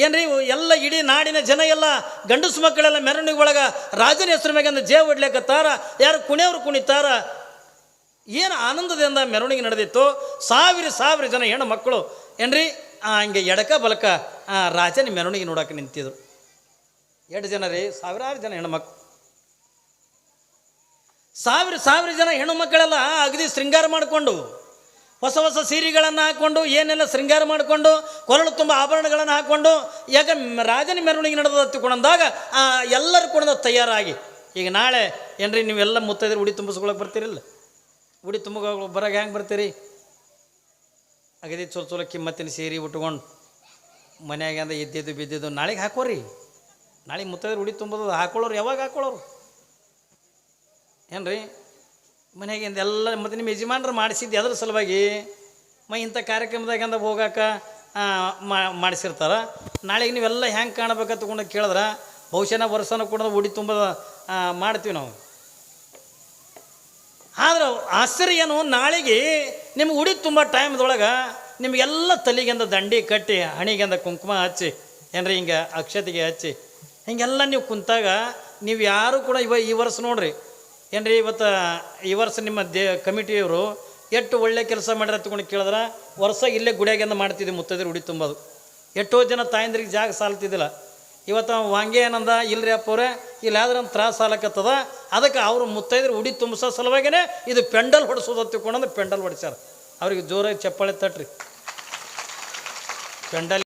ಏನ್ರಿ ಎಲ್ಲ ಇಡೀ ನಾಡಿನ ಜನ ಎಲ್ಲ ಗಂಡಸು ಮಕ್ಕಳೆಲ್ಲ ಮೆರವಣಿಗೆ ಒಳಗೆ ರಾಜನ ಹೆಸರು ಮ್ಯಾಗಂದ ಜೇ ಹೊಡ್ಲಿಕತ್ತಾರ ಯಾರು ಕುಣಿಯವ್ರು ಕುಣಿತಾರ. ಏನು ಆನಂದದಿಂದ ಮೆರವಣಿಗೆ ನಡೆದಿತ್ತು. ಸಾವಿರ ಸಾವಿರ ಜನ ಹೆಣ್ಣು ಮಕ್ಕಳು, ಏನ್ರಿ ಹಂಗೆ ಎಡಕ ಬಲಕ ರಾಜನ ಮೆರವಣಿಗೆ ನೋಡಕ್ಕೆ ನಿಂತಿದ್ರು. ಎರಡು ಜನ ರೀ, ಸಾವಿರಾರು ಜನ ಹೆಣ್ಮಕ್ಳು ಸಾವಿರ ಸಾವಿರ ಜನ ಹೆಣ್ಣು ಮಕ್ಕಳೆಲ್ಲ ಅಗದಿ ಶೃಂಗಾರ ಮಾಡಿಕೊಂಡು ಹೊಸ ಹೊಸ ಸೀರೆಗಳನ್ನು ಹಾಕ್ಕೊಂಡು ಏನೆಲ್ಲ ಶೃಂಗಾರ ಮಾಡಿಕೊಂಡು, ಕೊರಳು ತುಂಬ ಆಭರಣಗಳನ್ನು ಹಾಕ್ಕೊಂಡು ಯಾಕೆ ರಾಜನ ಮೆರವಣಿಗೆ ನಡೆದ ತಿಳ್ಕೊಂಡಂದಾಗ ಎಲ್ಲರೂ ಕೂಡ ತಯಾರಾಗಿ. ಈಗ ನಾಳೆ, ಏನ್ರಿ, ನೀವೆಲ್ಲ ಮುತ್ತೈದ್ರೆ ಉಡಿ ತುಂಬಿಸ್ಕೊಳಕ್ಕೆ ಬರ್ತೀರಿಲ್ಲ? ಉಡಿ ತುಂಬ ಬರೋಕೆ ಹೆಂಗೆ ಬರ್ತೀರಿ? ಅಗದಿ ಚೊಲ ಚೊಲ ಕಿಮ್ಮತ್ತಿನ ಸೀರೆ ಉಟ್ಕೊಂಡು ಮನ್ಯಾಗಿಂದ ಇದ್ದಿದ್ದು ಬಿದ್ದಿದ್ದು ನಾಳೆಗೆ ಹಾಕೋರಿ. ನಾಳೆಗೆ ಮುತ್ತೈದ್ರೆ ಉಡಿ ತುಂಬೋದು ಹಾಕೊಳ್ಳೋರು ಯಾವಾಗ ಹಾಕೊಳ್ಳೋರು? ಏನ್ರಿ? ಮನೆಯಾಗಿಂದ ಎಲ್ಲ ಮತ್ತು ನಿಮ್ಮ ಯಜಮಾನ್ರು ಮಾಡಿಸಿದ್ದು ಅದ್ರ ಸಲುವಾಗಿ ಮ ಇಂಥ ಕಾರ್ಯಕ್ರಮದಾಗಂದ ಹೋಗಾಕ ಮಾಡಿಸಿರ್ತಾರ. ನಾಳೆಗೆ ನೀವೆಲ್ಲ ಹೆಂಗೆ ಕಾಣಬೇಕು ತಗೊಂಡು ಕೇಳಿದ್ರೆ, ಬಹುಶಃ ವರ್ಷನ ಕೂಡ ಉಡಿ ತುಂಬ ಮಾಡ್ತೀವಿ ನಾವು. ಆದ್ರೆ ಆಶ್ಚರ್ಯ ಏನು, ನಾಳೆಗೆ ನಿಮ್ಗೆ ಉಡಿ ತುಂಬ ಟೈಮ್ದೊಳಗೆ ನಿಮಗೆಲ್ಲ ತಲೆಗೆಂದ ದಂಡಿ ಕಟ್ಟಿ, ಹಣಿಗೆಂದ ಕುಂಕುಮ ಹಚ್ಚಿ, ಏನ್ರಿ ಹಿಂಗೆ ಅಕ್ಷತೆಗೆ ಹಚ್ಚಿ, ಹಿಂಗೆಲ್ಲ ನೀವು ಕುಂತಾಗ ನೀವು ಯಾರು ಕೂಡ ಇವ ಈ ವರ್ಷ ನೋಡ್ರಿ ಏನ್ರಿ ಇವತ್ತು ಈ ವರ್ಷ ನಿಮ್ಮ ದೇ ಕಮಿಟಿಯವರು ಎಷ್ಟು ಒಳ್ಳೆ ಕೆಲಸ ಮಾಡ್ಯಾರ ತಗೊಂಡು ಕೇಳಿದ್ರೆ, ವರ್ಷ ಇಲ್ಲೇ ಗುಡಿಯಾಗಿಂದ ಮಾಡ್ತಿದ್ದೆ ಮುತ್ತೈದ್ರೆ ಉಡಿ ತುಂಬೋದು. ಎಷ್ಟೋ ಜನ ತಾಯಂದ್ರಿಗೆ ಜಾಗ ಸಾಲ್ತಿದ್ದಿಲ್ಲ. ಇವತ್ತು ವಾಂಗೆ ಏನಂದ, ಇಲ್ರಿ ಅಪ್ಪವ್ರೆ ಇಲ್ಲಾದ್ರೆ ಒಂದು ತ್ರಾಸ ಆಲಕತ್ತದ ಅದಕ್ಕೆ ಅವರು ಮುತ್ತೈದ್ರೆ ಉಡಿ ತುಂಬಿಸೋ ಸಲುವಾಗಿನೇ ಇದು ಪೆಂಡಲ್ ಹೊಡಿಸೋದು ತಿಳ್ಕೊಂಡಂದ್ರೆ ಪೆಂಡಲ್ ಹೊಡಿಸ್ಯಾರ. ಅವ್ರಿಗೆ ಜೋರಾಗಿ ಚಪ್ಪಾಳೆ ತಟ್ರಿ. ಪೆಂಡಲ್